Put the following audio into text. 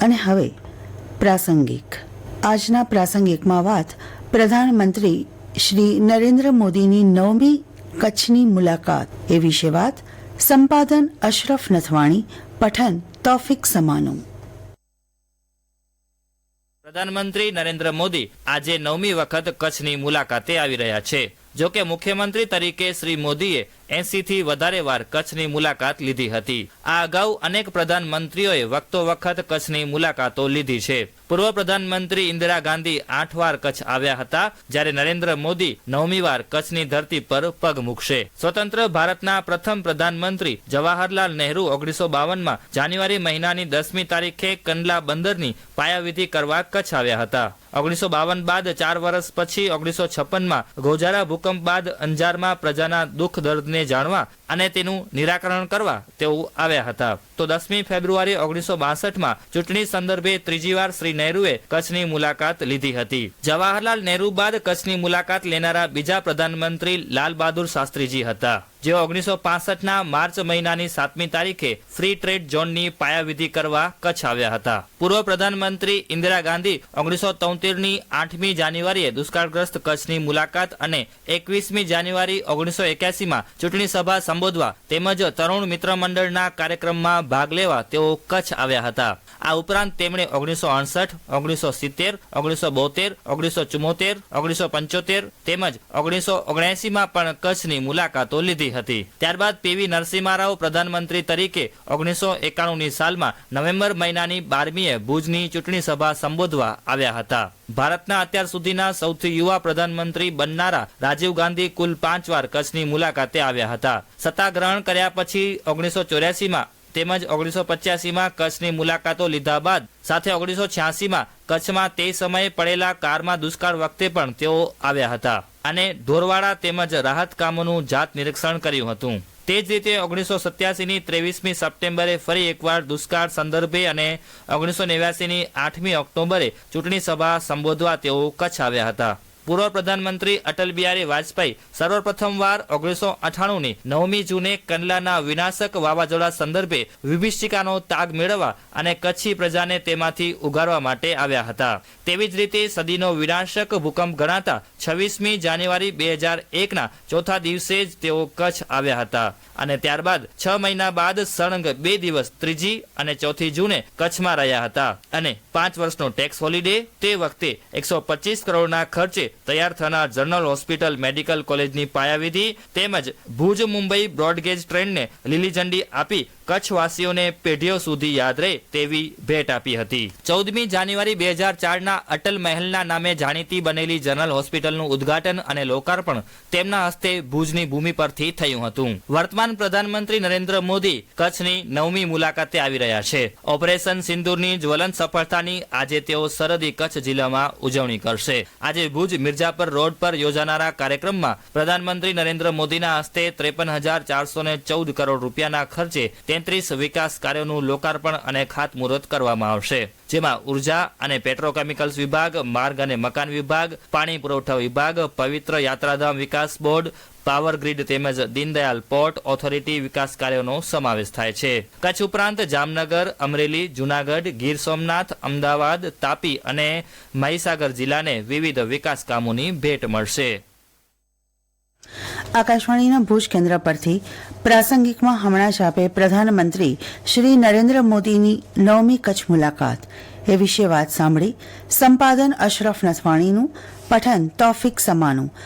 અને હવે પ્રાસંગિક. આજના પ્રાસંગિકમાં વાત પ્રધાનમંત્રી શ્રી નરેન્દ્ર મોદીની નવમી કચ્છની મુલાકાત. એ વિશે વાત સંપાદન અશરફ નથવાણી, પઠન તોફિક સમાનું. પ્રધાનમંત્રી નરેન્દ્ર મોદી આજે નવમી વખત કચ્છની મુલાકાતે આવી રહ્યા છે. જો કે મુખ્યમંત્રી તરીકે શ્રી મોદીએ એસી થી વધારે વાર કચ્છની મુલાકાત લીધી હતી. આ અગાઉ અનેક પ્રધાનમંત્રીઓએ વખતો વખત કચ્છની મુલાકાતો લીધી છે. પૂર્વ પ્રધાનમંત્રી ઇન્દિરા ગાંધી આઠ વાર કચ્છ આવ્યા હતા, જ્યારે નરેન્દ્ર મોદી નવમી વાર કચ્છની ધરતી પર પગ મૂકશે. સ્વતંત્ર ભારતના પ્રથમ પ્રધાનમંત્રી જવાહરલાલ નહેરુ ઓગણીસો બાવનમાં જાન્યુઆરી મહિનાની દસમી તારીખે કંડલા બંદરની પાયાવિધિ કરવા કચ્છ આવ્યા હતા. ઓગણીસો બાવન બાદ ચાર વર્ષ પછી ઓગણીસો છપ્પનમાં ગોજારા ભૂકંપ બાદ અંજારમાં પ્રજાના દુઃખ દર્દને જાણવા અને તેનું નિરાકરણ કરવા તેઓ આવ્યા હતા. તો દસમી ફેબ્રુઆરી ઓગણીસો બાસઠમાં ચૂંટણી સંદર્ભે ત્રીજી વાર શ્રી નહેરુએ કચ્છની મુલાકાત લીધી હતી. જવાહરલાલ નહેરુ બાદ કચ્છની મુલાકાત લેનારા બીજા પ્રધાનમંત્રી લાલ બહાદુર શાસ્ત્રીજી હતા. જેઓ ઓગણીસો પાસઠના માર્ચ મહિનાની સાતમી તારીખે ફ્રી ટ્રેડ ઝોનની પાયાવિધિ કરવા કચ્છ આવ્યા હતા. પૂર્વ પ્રધાનમંત્રી ઇન્દિરા ગાંધી ઓગણીસો તોતેરની આઠમી જાન્યુઆરીએ દુષ્કાળગ્રસ્ત કચ્છની મુલાકાત અને એકવીસમી જાન્યુઆરી ઓગણીસો એક્યાસીમાં ચૂંટણી સભા સંબોધવા તેમજ તરુણ મિત્ર મંડળના કાર્યક્રમમાં ભાગ લેવા તેઓ કચ્છ આવ્યા હતા. આ ઉપરાંત તેમણે ઓગણીસો અડસઠ ઓગણીસો સિત્તેર ઓગણીસો બોતેર ઓગણીસો ચુમ્મોતેર ઓગણીસો પંચોતેર તેમજ ઓગણીસો ઓગણએસીમાં પણ કચ્છની મુલાકાતો લીધી. હતી. ત્યારબાદ પીવી નરસિંહા રાવ પ્રધાનમંત્રી તરીકે ઓગણીસો એકાણુંની સાલમાં નવેમ્બર મહિનાની બારમીએ ભુજની ચૂંટણી સભા સંબોધવા આવ્યા હતા. ભારતના અત્યાર સુધીના સૌથી યુવા પ્રધાનમંત્રી બનનારા રાજીવ ગાંધી કુલ પાંચ વાર કચ્છની મુલાકાતે આવ્યા હતા. સત્તા ગ્રહણ કર્યા પછી ઓગણીસો ચોર્યાસીમાં તેમજ ઓગણીસો પચ્યાસીમાં કચ્છની મુલાકાતો લીધા બાદ સાથે ઓગણીસો છ્યાસીમાં કચ્છમાં તે સમયે પડેલા કારમાં દુષ્કાળ વખતે પણ તેઓ આવ્યા હતા. અને ઢોરવાડા તેમજ રાહત કામોનું જાત નિરીક્ષણ કર્યું હતું. તે જ રીતે ઓગણીસો સત્યાસીની ત્રેવીસમી સપ્ટેમ્બરે ફરી એકવાર દુષ્કાળ સંદર્ભે અને ઓગણીસો નેવ્યાસીની આઠમી ઓક્ટોબરે ચૂંટણી સભા સંબોધવા તેઓ કચ્છ આવ્યા હતા. પૂર્વ પ્રધાનમંત્રી અટલ બિહારી વાજપેયી સર્વપ્રથમવાર ઓગણીસો અઠાણુંની નવમી જૂને કંડલાના વિનાશક વાવાઝોડા સંદર્ભે વિભીષિકાનો તાગ મેળવવા અને કચ્છી પ્રજાને તેમાંથી ઉગારવા માટે આવ્યા હતા. તેવી જ રીતે સદીનો વિનાશક ભૂકંપ ગણાતા છવ્વીસમી જાન્યુઆરી બે હજાર એકના ચોથા દિવસે જ તેઓ કચ્છ આવ્યા હતા અને ત્યારબાદ છ મહિના બાદ સળંગ બે દિવસ ત્રીજી અને ચોથી જૂને કચ્છમાં રહ્યા હતા અને પાંચ વર્ષનો ટેક્સ હોલિડે તે વખતે એકસો પચીસ કરોડના ખર્ચે તૈયાર થનાર જનરલ હોસ્પિટલ મેડિકલ કોલેજની પાયાવિધિ તેમજ ભુજ મુંબઈ બ્રોડગેજ ટ્રેનને લીલી ઝંડી આપી કચ્છવાસીઓને પેઢીઓ સુધી યાદ રહે તેવી ભેટ આપી હતી. ચૌદમી જાન્યુઆરી બે હજાર ચારના અટલ મહેલના નામે જાણીતી બનેલી જનરલ હોસ્પિટલનું ઉદ્ઘાટન અને લોકાર્પણ તેમના હસ્તે ભુજની ભૂમિ પરથી થયું હતું. વર્તમાન પ્રધાનમંત્રી નરેન્દ્ર મોદી કચ્છની નવમી મુલાકાતે આવી રહ્યા છે. ઓપરેશન સિંદુરની જ્વલંત સફળતાની આજે તેઓ સરહદી કચ્છ જિલ્લામાં ઉજવણી કરશે. આજે ભુજ મિર્જાપર રોડ પર યોજાનારા કાર્યક્રમમાં પ્રધાનમંત્રી નરેન્દ્ર મોદીના હસ્તે ત્રેપન હજાર ચારસો ને ચૌદ કરોડ રૂપિયાના ખર્ચે તેત્રીસ વિકાસ કાર્યોનું લોકાર્પણ અને ખાતમુહૂર્ત કરવામાં આવશે, જેમાં ઊર્જા અને પેટ્રોકેમિકલ્સ વિભાગ, માર્ગ અને મકાન વિભાગ, પાણી પુરવઠા વિભાગ, પવિત્ર યાત્રાધામ વિકાસ બોર્ડ, પાવર ગ્રીડ તેમજ દીનદયાલ પોર્ટ ઓથોરિટી વિકાસ કાર્યોનો સમાવેશ થાય છે. કચ્છ ઉપરાંત જામનગર, અમરેલી, જુનાગઢ, ગીર સોમનાથ, અમદાવાદ, તાપી અને મહીસાગર જિલ્લાને વિવિધ વિકાસ કામોની ભેટ મળશે. આકાશવાણીના ભુજ કેન્દ્ર પરથી પ્રાસંગિકમાં હમણાં જ આપે પ્રધાનમંત્રી શ્રી નરેન્દ્ર મોદીની નવમી કચ્છ મુલાકાત. એ વિશે વાત સાંભળી સંપાદન અશરફ નથવાણીનું, પઠન તોફિક સમાનું